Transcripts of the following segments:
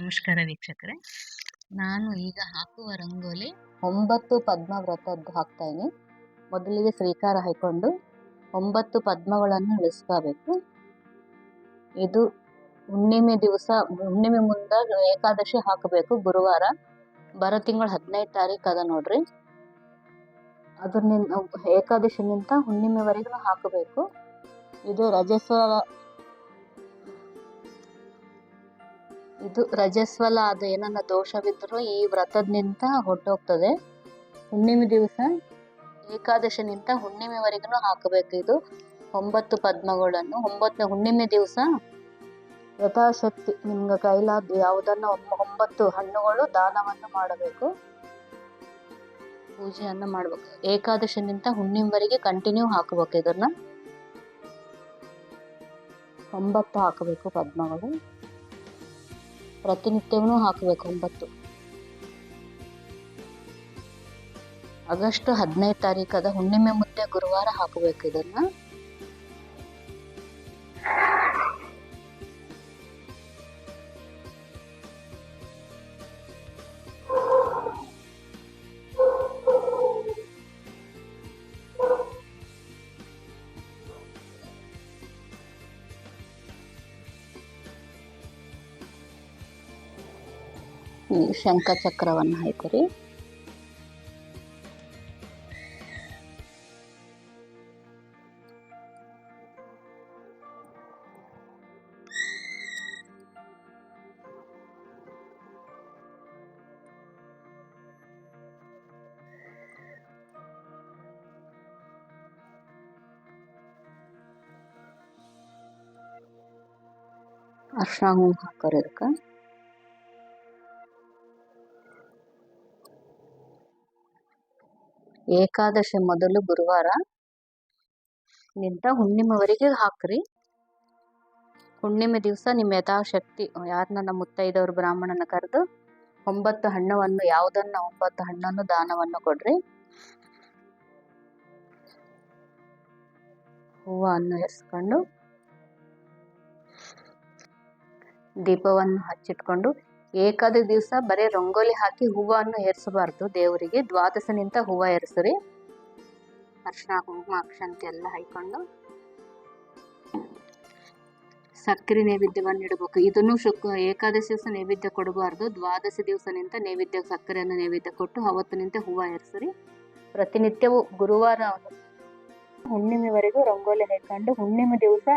ನಮಸ್ಕಾರ ವೀಕ್ಷಕರೇ. ನಾನು ಈಗ ಹಾಕುವ ರಂಗೋಲಿ ಒಂಬತ್ತು ಪದ್ಮ ವ್ರತದ್ದು ಹಾಕ್ತಾ ಇದ್ದೀನಿ. ಮೊದಲಿಗೆ ಶ್ರೀಕಾರ ಹಾಕೊಂಡು ಒಂಬತ್ತು ಪದ್ಮಗಳನ್ನು ಇಳಿಸ್ಕೋಬೇಕು ಇದು ಹುಣ್ಣಿಮೆ ದಿವಸ, ಹುಣ್ಣಿಮೆ ಮುಂದ ಏಕಾದಶಿ ಹಾಕಬೇಕು ಗುರುವಾರ. ಬರೋ ತಿಂಗಳು ಹದಿನೈದು ತಾರೀಕು ಅದ ನೋಡ್ರಿ. ಅದನ್ನ ಏಕಾದಶಿನಿಂದ ಹುಣ್ಣಿಮೆವರೆಗೂ ಹಾಕಬೇಕು. ಇದು ರಜಸ್ವಲ ಇದು ರಜಸ್ವಲ, ಅದು ಏನನ್ನ ದೋಷವಿದ್ದರೂ ಈ ವ್ರತದಿಂದ ಹೊಟ್ಟೋಗ್ತದೆ ಹುಣ್ಣಿಮೆ ದಿವಸ ಏಕಾದಶಿನಿಂದ ಹುಣ್ಣಿಮೆವರೆಗೂ ಹಾಕಬೇಕು ಇದು. ಒಂಬತ್ತು ಪದ್ಮಗಳನ್ನು, ಒಂಬತ್ತನೇ ಹುಣ್ಣಿಮೆ ದಿವಸ ಯಥಾಶಕ್ತಿ, ನಿಮ್ಗೆ ಕೈಲಾದ ಯಾವುದನ್ನ ಒಂಬತ್ತು ಹಣ್ಣುಗಳು ದಾನವನ್ನು ಮಾಡಬೇಕು. ಪೂಜೆಯನ್ನು ಮಾಡಬೇಕು. ಏಕಾದಶಿನಿಂದ ಹುಣ್ಣಿಮೆವರೆಗೆ ಕಂಟಿನ್ಯೂ ಹಾಕಬೇಕು ಇದನ್ನ. ಒಂಬತ್ತು ಹಾಕಬೇಕು ಪದ್ಮಗಳು. ಪ್ರತಿನಿತ್ಯವೂ ಹಾಕಬೇಕು ಒಂಬತ್ತು. ಆಗಸ್ಟ್ ಹದಿನೈದು ತಾರೀಕದ ಹುಣ್ಣಿಮೆ ಮುಂದೆ ಗುರುವಾರ ಹಾಕಬೇಕು ಇದನ್ನ. ಈ ಶಂಖ ಚಕ್ರವನ್ನು ಹಾಕೋರಿ ಅರ್ಶಿನ ಹೂ ಹಾಕೋರಿ ಇದಕ್ಕೆ ಏಕಾದಶಿ ಮೊದಲು ಗುರುವಾರ. ನಿಂತ ಹುಣ್ಣಿಮೆವರೆಗೆ ಹಾಕ್ರಿ. ಹುಣ್ಣಿಮೆ ದಿವಸ ನಿಮ್ಮ ಯಥಾಶಕ್ತಿ ಯಾರನ್ನ ಮುತ್ತೈದವರು ಬ್ರಾಹ್ಮಣನ ಕರೆದು ಒಂಬತ್ತು ಹಣ್ಣವನ್ನು, ಯಾವುದನ್ನ ಒಂಬತ್ತು ಹಣ್ಣನ್ನು, ದಾನವನ್ನು ಕೊಡ್ರಿ. ಹೂವನ್ನು ಎಸ್ಕೊಂಡು ದೀಪವನ್ನು ಹಚ್ಚಿಟ್ಕೊಂಡು ಏಕಾದ ದಿವಸ ಬರೀ ರಂಗೋಲಿ ಹಾಕಿ ಹೂವನ್ನು ಏರಿಸಬಾರ್ದು ದೇವರಿಗೆ. ದ್ವಾದಶನಿಂದ ಹೂವು ಏರಿಸ್ರಿ. ಅರ್ಶಿನ, ಕುಂಕುಮ, ಅಕ್ಷಂತೆ ಎಲ್ಲ ಹಾಕೊಂಡು ಸಕ್ಕರೆ ನೈವೇದ್ಯವನ್ನು ಇಡಬೇಕು. ಇದನ್ನು ಶುಕ್, ಏಕಾದಶಿ ದಿವಸ ನೈವೇದ್ಯ ಕೊಡಬಾರ್ದು. ದ್ವಾದಶಿ ದಿವಸ ನಿಂತ ನೈವೇದ್ಯ, ಸಕ್ಕರೆಯನ್ನು ನೈವೇದ್ಯ ಕೊಟ್ಟು ಅವತ್ತು ನಿಂತ ಹೂವು ಏರಿಸ್ರಿ. ಪ್ರತಿನಿತ್ಯವೂ ಗುರುವಾರ ಹುಣ್ಣಿಮೆವರೆಗೂ ರಂಗೋಲಿ ಹಾಕೊಂಡು ಹುಣ್ಣಿಮೆ ದಿವಸ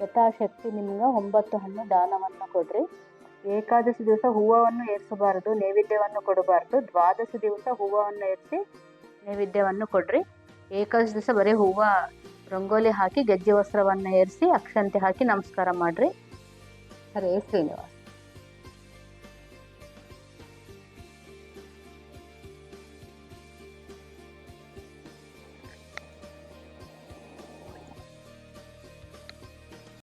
ಯಥಾಶಕ್ತಿ ನಿಮ್ಗೆ ಒಂಬತ್ತು ಹಣ್ಣು ದಾನವನ್ನು ಕೊಡ್ರಿ. ಏಕಾದಶಿ ದಿವಸ ಹೂವನ್ನು ಏರಿಸಬಾರದು, ನೈವೇದ್ಯವನ್ನು ಕೊಡಬಾರ್ದು. ದ್ವಾದಶಿ ದಿವಸ ಹೂವನ್ನು ಏರಿಸಿ ನೈವೇದ್ಯವನ್ನು ಕೊಡ್ರಿ. ಏಕಾದಶಿ ದಿವಸ ಬರೀ ಹೂವು ರಂಗೋಲಿ ಹಾಕಿ, ಗೆಜ್ಜೆ ವಸ್ತ್ರವನ್ನು ಏರಿಸಿ, ಅಕ್ಷಂತೆ ಹಾಕಿ ನಮಸ್ಕಾರ ಮಾಡಿರಿ. ಹರೇ ಶ್ರೀನಿವಾಸ್.